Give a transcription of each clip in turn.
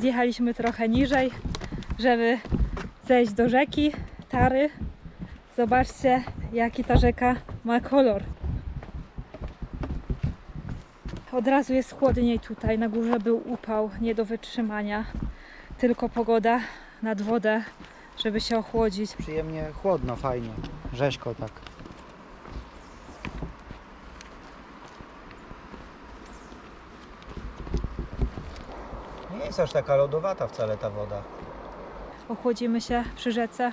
zjechaliśmy trochę niżej, żeby zejść do rzeki Tary. Zobaczcie, jaki ta rzeka ma kolor. Od razu jest chłodniej tutaj. Na górze był upał, nie do wytrzymania. Tylko pogoda nad wodę, żeby się ochłodzić. Przyjemnie chłodno, fajnie. Rzeźko tak. Jest aż taka lodowata wcale ta woda. ochłodzimy się przy rzece.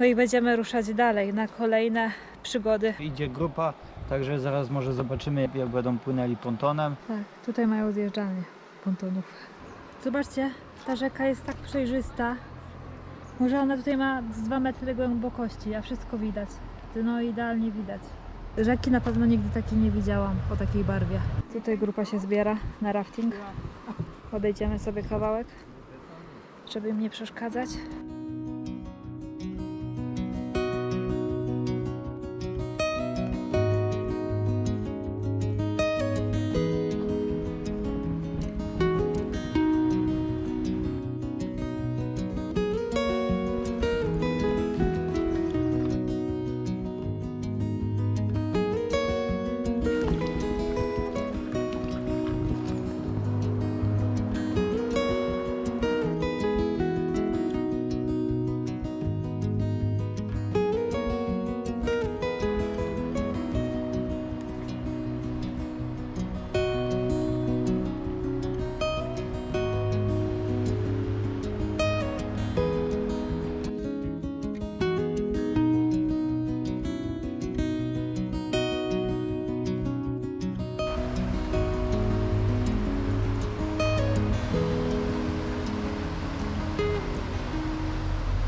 No i będziemy ruszać dalej na kolejne przygody. Idzie grupa, także zaraz może zobaczymy jak będą płynęli pontonem. Tak, tutaj mają zjeżdżalnię pontonów. Zobaczcie, ta rzeka jest tak przejrzysta. Może ona tutaj ma z 2 metry głębokości, a wszystko widać. No idealnie widać. Rzeki na pewno nigdy takiej nie widziałam, o takiej barwie. Tutaj grupa się zbiera na rafting. Odejdziemy sobie kawałek, żeby im nie przeszkadzać.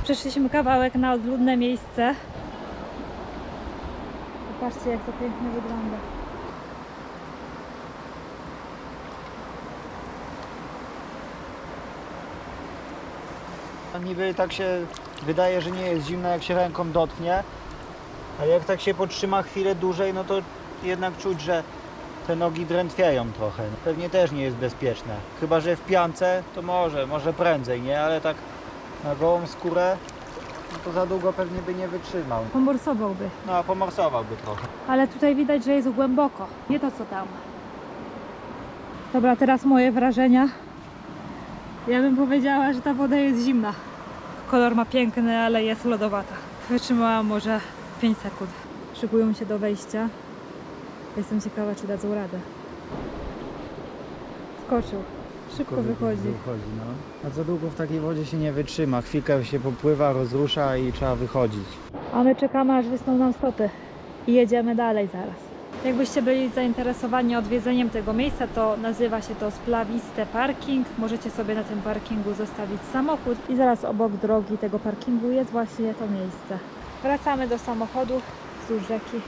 Przeszliśmy kawałek na odludne miejsce. Popatrzcie, jak to pięknie wygląda. Niby tak się wydaje, że nie jest zimno jak się ręką dotknie, ale jak tak się potrzyma chwilę dłużej, no to jednak czuć, że te nogi drętwieją trochę. Pewnie też nie jest bezpieczne. Chyba, że w piance to może, może prędzej, nie? Ale tak na gołą skórę no to za długo pewnie by nie wytrzymał. Pomorsowałby. No pomorsowałby trochę. Ale tutaj widać, że jest głęboko. Nie to co tam. Dobra, teraz moje wrażenia. Ja bym powiedziała, że ta woda jest zimna. Kolor ma piękny, ale jest lodowata. Wytrzymałam może 5 sekund. Szykują się do wejścia. Jestem ciekawa, czy dadzą radę. Skoczył. Szybko wychodzi. wychodzi no. A za długo w takiej wodzie się nie wytrzyma. Chwilkę się popływa, rozrusza i trzeba wychodzić. A my czekamy, aż wysną nam stopy i jedziemy dalej zaraz. Jakbyście byli zainteresowani odwiedzeniem tego miejsca, to nazywa się to Spławiste Parking. Możecie sobie na tym parkingu zostawić samochód i zaraz obok drogi tego parkingu jest właśnie to miejsce. Wracamy do samochodu wzdłuż rzeki.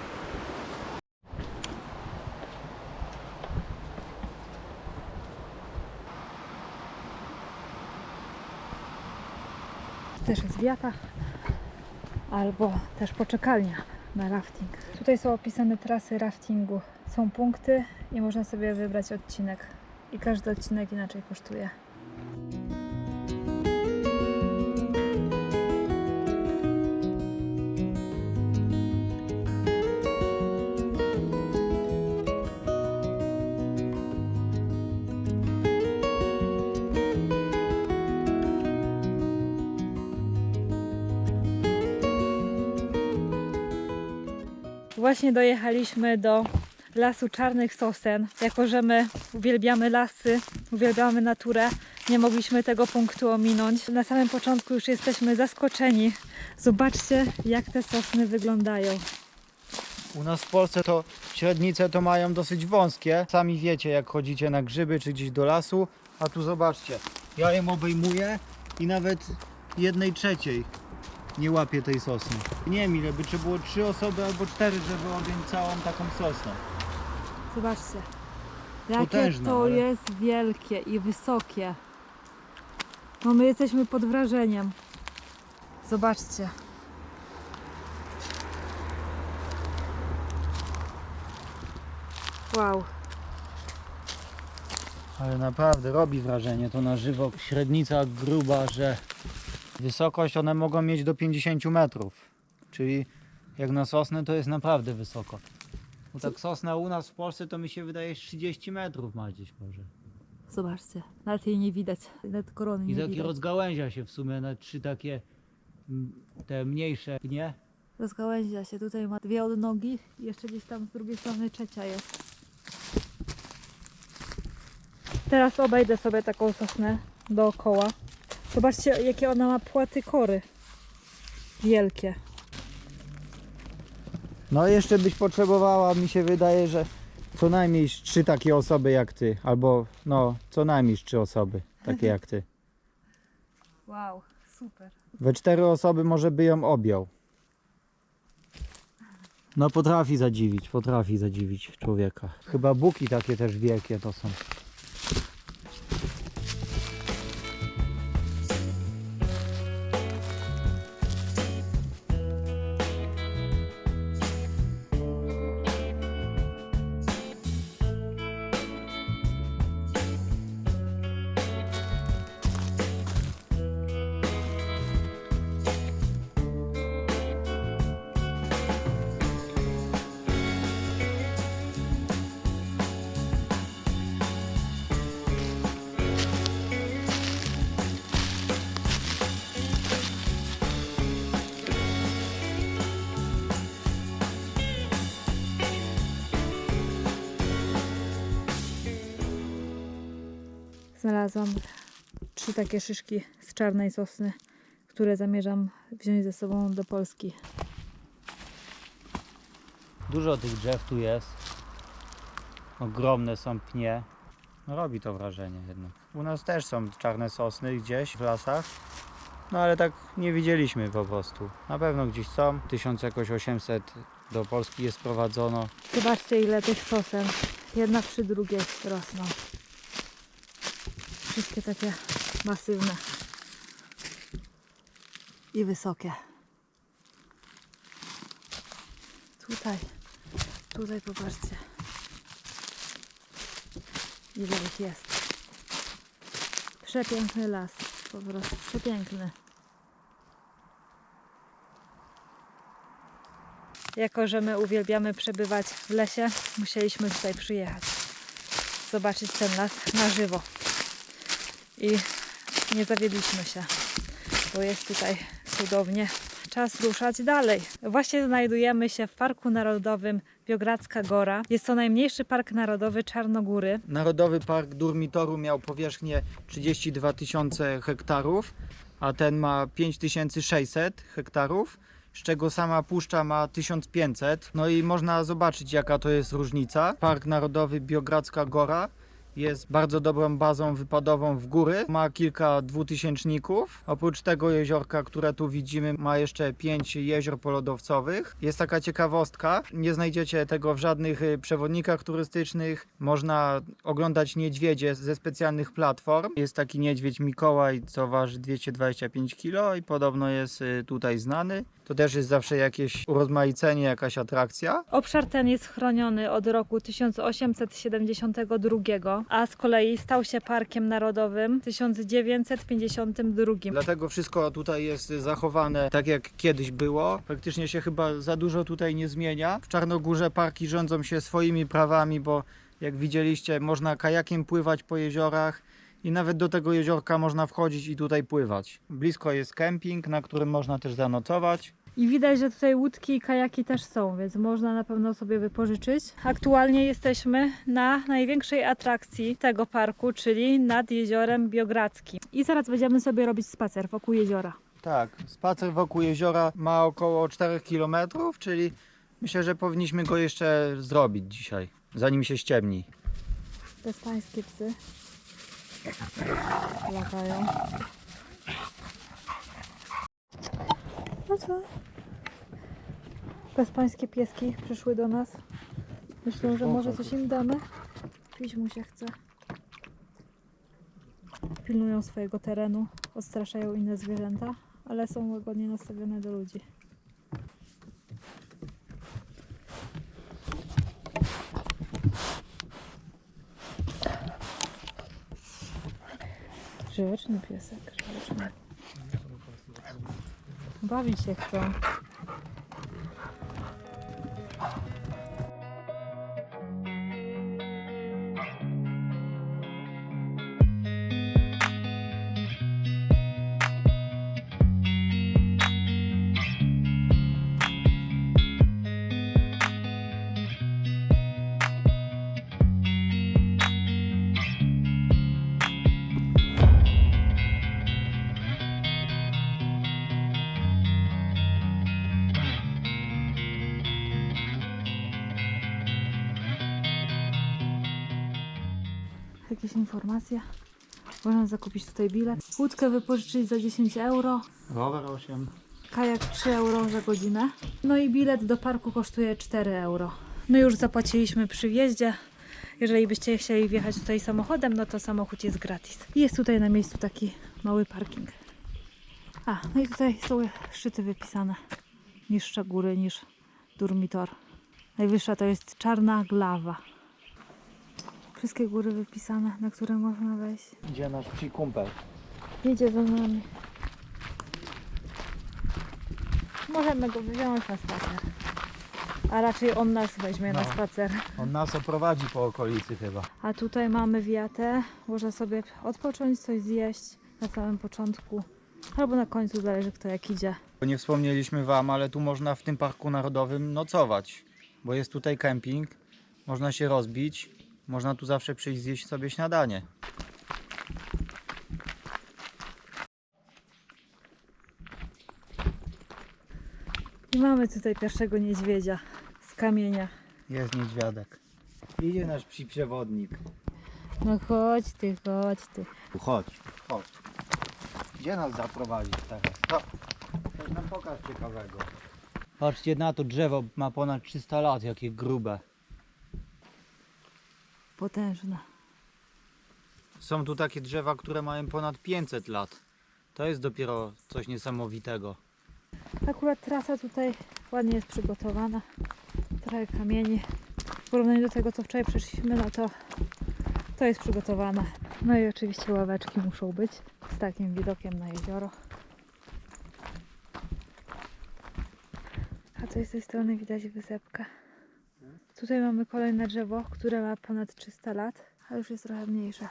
Też jest wiata albo też poczekalnia na rafting. Tutaj są opisane trasy raftingu. Są punkty i można sobie wybrać odcinek. I każdy odcinek inaczej kosztuje. Właśnie dojechaliśmy do lasu Czarnych Sosen. Jako, że my uwielbiamy lasy, uwielbiamy naturę, nie mogliśmy tego punktu ominąć. Na samym początku już jesteśmy zaskoczeni. Zobaczcie, jak te sosny wyglądają. U nas w Polsce to średnice to mają dosyć wąskie. Sami wiecie, jak chodzicie na grzyby czy gdzieś do lasu. A tu zobaczcie, ja jem obejmuję i nawet jednej trzeciej nie łapię tej sosny. Nie wiem ile by trzeba było trzy osoby albo cztery, żeby objąć całą taką sosnę. Zobaczcie, jakie Potężne, to ale- jest wielkie i wysokie. No my jesteśmy pod wrażeniem. Zobaczcie. Wow. Ale naprawdę robi wrażenie to na żywo. Średnica gruba, że wysokość one mogą mieć do 50 metrów. Czyli jak na sosnę to jest naprawdę wysoko. Bo tak sosna u nas w Polsce to mi się wydaje 30 metrów ma gdzieś może. Zobaczcie, nawet jej nie widać, nawet korony I nie takie widać. rozgałęzia się w sumie na trzy takie te mniejsze pnie. Rozgałęzia się, tutaj ma dwie odnogi i jeszcze gdzieś tam z drugiej strony trzecia jest. Teraz obejdę sobie taką sosnę dookoła. Zobaczcie, jakie ona ma płaty kory. Wielkie. No jeszcze byś potrzebowała, mi się wydaje, że co najmniej trzy takie osoby jak ty. Albo no, co najmniej trzy osoby takie jak ty. Wow, super. We cztery osoby może by ją objął. No potrafi zadziwić, potrafi zadziwić człowieka. Chyba buki takie też wielkie to są. Znalazłam trzy takie szyszki z czarnej sosny, które zamierzam wziąć ze sobą do Polski. Dużo tych drzew tu jest. Ogromne są pnie. No robi to wrażenie jednak. U nas też są czarne sosny gdzieś w lasach. No ale tak nie widzieliśmy po prostu. Na pewno gdzieś są. 1800 do Polski jest prowadzono. Zobaczcie ile tych sosen. Jedna przy drugiej rosną. Wszystkie takie masywne. I wysokie. Tutaj. Tutaj popatrzcie. Ile ich jest. Przepiękny las. Po prostu przepiękny. Jako, że my uwielbiamy przebywać w lesie, musieliśmy tutaj przyjechać. Zobaczyć ten las na żywo. I nie zawiedliśmy się, bo jest tutaj cudownie. Czas ruszać dalej. Właśnie znajdujemy się w Parku Narodowym Biogradzka Gora. Jest to najmniejszy park narodowy Czarnogóry. Narodowy Park Durmitoru miał powierzchnię 32 tysiące hektarów, a ten ma 5600 hektarów, z czego sama puszcza ma 1500. No i można zobaczyć jaka to jest różnica. Park Narodowy Biogradzka Gora jest bardzo dobrą bazą wypadową w góry. Ma kilka dwutysięczników. Oprócz tego jeziorka, które tu widzimy, ma jeszcze pięć jezior polodowcowych. Jest taka ciekawostka. Nie znajdziecie tego w żadnych y, przewodnikach turystycznych. Można oglądać niedźwiedzie ze specjalnych platform. Jest taki niedźwiedź Mikołaj, co waży 225 kg i podobno jest y, tutaj znany. To też jest zawsze jakieś urozmaicenie, jakaś atrakcja. Obszar ten jest chroniony od roku 1872, a z kolei stał się parkiem narodowym w 1952. Dlatego wszystko tutaj jest zachowane tak jak kiedyś było. Praktycznie się chyba za dużo tutaj nie zmienia. W Czarnogórze parki rządzą się swoimi prawami, bo jak widzieliście, można kajakiem pływać po jeziorach i nawet do tego jeziorka można wchodzić i tutaj pływać. Blisko jest kemping, na którym można też zanocować. I widać, że tutaj łódki i kajaki też są, więc można na pewno sobie wypożyczyć. Aktualnie jesteśmy na największej atrakcji tego parku, czyli nad jeziorem Biogradzkim. I zaraz będziemy sobie robić spacer wokół jeziora. Tak, spacer wokół jeziora ma około 4 km, czyli myślę, że powinniśmy go jeszcze zrobić dzisiaj, zanim się ściemni. Bezpańskie psy latają. No co? Bezpańskie pieski przyszły do nas. Myślą, że może coś im damy. Pić mu się chce. Pilnują swojego terenu, odstraszają inne zwierzęta, ale są łagodnie nastawione do ludzi. Grzeczny piesek, grzeczny. Bawić się chcą. Jakieś informacje? Można zakupić tutaj bilet. Łódkę wypożyczyć za 10 euro. Rower 8. Kajak 3 euro za godzinę. No i bilet do parku kosztuje 4 euro. My już zapłaciliśmy przy wjeździe. Jeżeli byście chcieli wjechać tutaj samochodem, no to samochód jest gratis. Jest tutaj na miejscu taki mały parking. A, no i tutaj są szczyty wypisane. Niższe góry niż Durmitor. Najwyższa to jest Czarna Glawa. Wszystkie góry wypisane, na które można wejść. Idzie nasz psi kumpel. Idzie za nami. Możemy go wziąć na spacer. A raczej on nas weźmie na No. spacer. On nas oprowadzi po okolicy chyba. A tutaj mamy wiatę. Można sobie odpocząć, coś zjeść na samym początku. Albo na końcu, zależy kto jak idzie. Nie wspomnieliśmy Wam, ale tu można w tym parku narodowym nocować, bo jest tutaj kemping, można się rozbić, można tu zawsze przyjść zjeść sobie śniadanie. I mamy tutaj pierwszego niedźwiedzia z kamienia. Jest niedźwiadek. Idzie nasz psi przewodnik. No chodź ty, chodź ty. Chodź, chodź. Gdzie nas zaprowadzić teraz? To, coś nam pokaż ciekawego. Patrzcie na to, drzewo ma ponad 300 lat, jakie grube. Potężna. Są tu takie drzewa, które mają ponad 500 lat. To jest dopiero coś niesamowitego. Akurat trasa tutaj ładnie jest przygotowana. Trochę kamieni. W porównaniu do tego, co wczoraj przeszliśmy, no to to jest przygotowane. No i oczywiście ławeczki muszą być z takim widokiem na jezioro. A tu z tej strony widać wysepkę. Tutaj mamy kolejne drzewo, które ma ponad 300 lat, a już jest trochę mniejsze.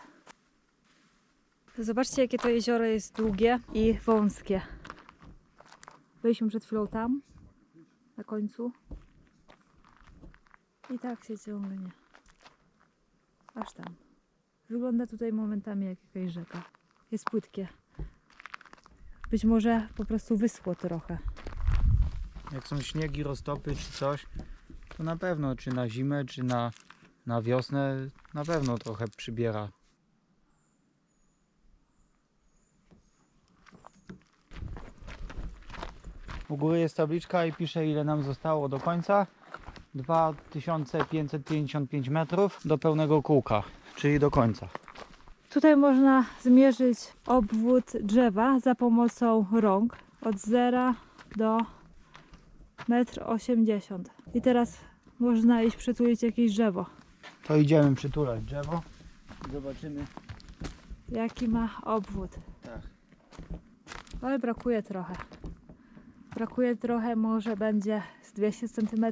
Zobaczcie, jakie to jezioro jest długie i wąskie. Byliśmy przed chwilą tam, na końcu. I tak się ciągnie. Aż tam. Wygląda tutaj momentami jak jakaś rzeka. Jest płytkie. Być może po prostu wyschło trochę. Jak są śniegi, roztopy czy coś, to na pewno, czy na zimę, czy na, na wiosnę, na pewno trochę przybiera. U góry jest tabliczka i pisze ile nam zostało do końca. 2555 metrów do pełnego kółka, czyli do końca. Tutaj można zmierzyć obwód drzewa za pomocą rąk od 0 do 1,80 m. I teraz można iść przytulić jakieś drzewo. To idziemy przytulać drzewo. Zobaczymy. Jaki ma obwód. Tak. Ale brakuje trochę. Brakuje trochę, może będzie z 200 cm.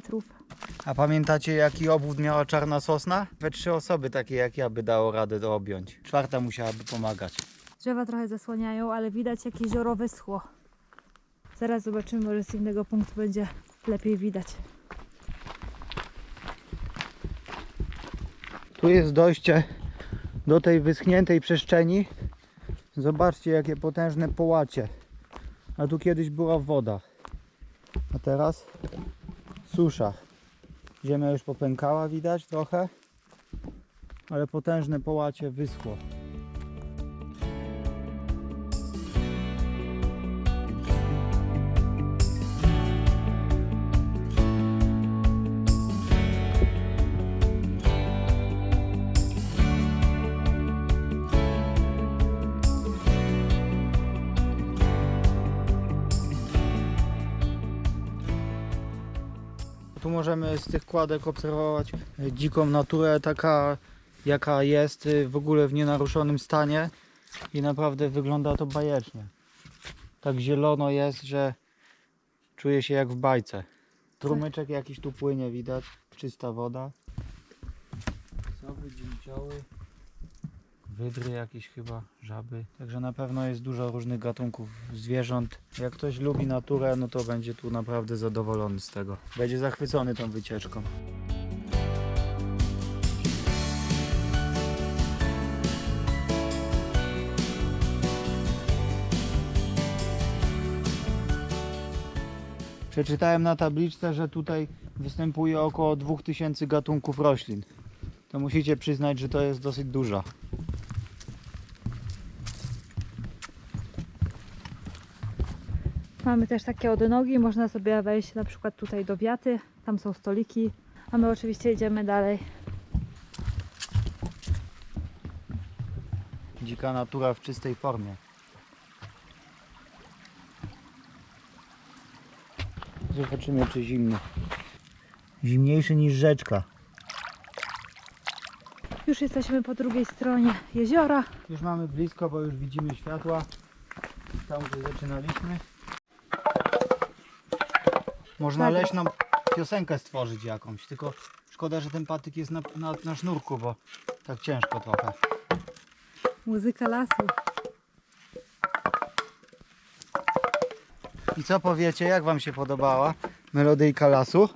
A pamiętacie jaki obwód miała czarna sosna? We trzy osoby takie jak ja by dało radę to objąć. Czwarta musiałaby pomagać. Drzewa trochę zasłaniają, ale widać jak jezioro wyschło. Zaraz zobaczymy, może z innego punktu będzie lepiej widać. Tu jest dojście do tej wyschniętej przestrzeni. Zobaczcie jakie potężne połacie. A tu kiedyś była woda. A teraz susza. Ziemia już popękała widać trochę. Ale potężne połacie wyschło. Możemy z tych kładek obserwować e, dziką naturę, taka jaka jest e, w ogóle w nienaruszonym stanie. I naprawdę wygląda to bajecznie. Tak zielono jest, że czuję się jak w bajce. Trumyczek jakiś tu płynie, widać. Czysta woda. Sowy, dzięcioły. Wydry jakieś chyba, żaby. Także na pewno jest dużo różnych gatunków zwierząt. Jak ktoś lubi naturę, no to będzie tu naprawdę zadowolony z tego. Będzie zachwycony tą wycieczką. Przeczytałem na tabliczce, że tutaj występuje około 2000 gatunków roślin. To musicie przyznać, że to jest dosyć dużo. Mamy też takie odnogi, można sobie wejść na przykład tutaj do wiaty, tam są stoliki, a my oczywiście idziemy dalej. Dzika natura w czystej formie. Zobaczymy, czy zimny. Zimniejszy niż rzeczka. Już jesteśmy po drugiej stronie jeziora. Już mamy blisko, bo już widzimy światła. Tam, gdzie zaczynaliśmy. Można Tak. leśną piosenkę stworzyć jakąś, tylko szkoda, że ten patyk jest na, na, na sznurku, bo tak ciężko trochę. Muzyka lasu. I co powiecie, jak wam się podobała melodyjka lasu?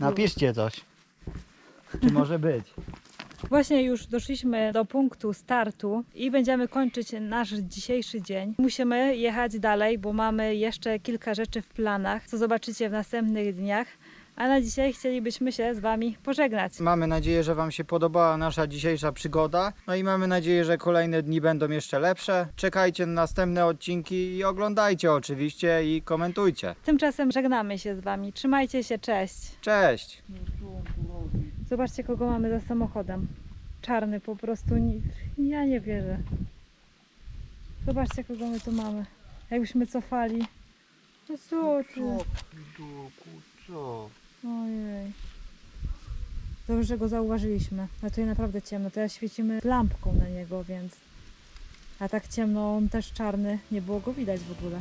Napiszcie coś. Czy może być? Właśnie już doszliśmy do punktu startu i będziemy kończyć nasz dzisiejszy dzień. Musimy jechać dalej, bo mamy jeszcze kilka rzeczy w planach, co zobaczycie w następnych dniach. A na dzisiaj chcielibyśmy się z Wami pożegnać. Mamy nadzieję, że Wam się podobała nasza dzisiejsza przygoda. No i mamy nadzieję, że kolejne dni będą jeszcze lepsze. Czekajcie na następne odcinki i oglądajcie oczywiście i komentujcie. Tymczasem żegnamy się z Wami. Trzymajcie się, cześć. Cześć! Zobaczcie, kogo mamy za samochodem. Czarny po prostu. Ja nie wierzę. Zobaczcie, kogo my tu mamy. Jakbyśmy cofali. No co ty? co? Ojej. Dobrze, że go zauważyliśmy. A tutaj naprawdę ciemno. Teraz świecimy lampką na niego, więc... A tak ciemno, on też czarny. Nie było go widać w ogóle.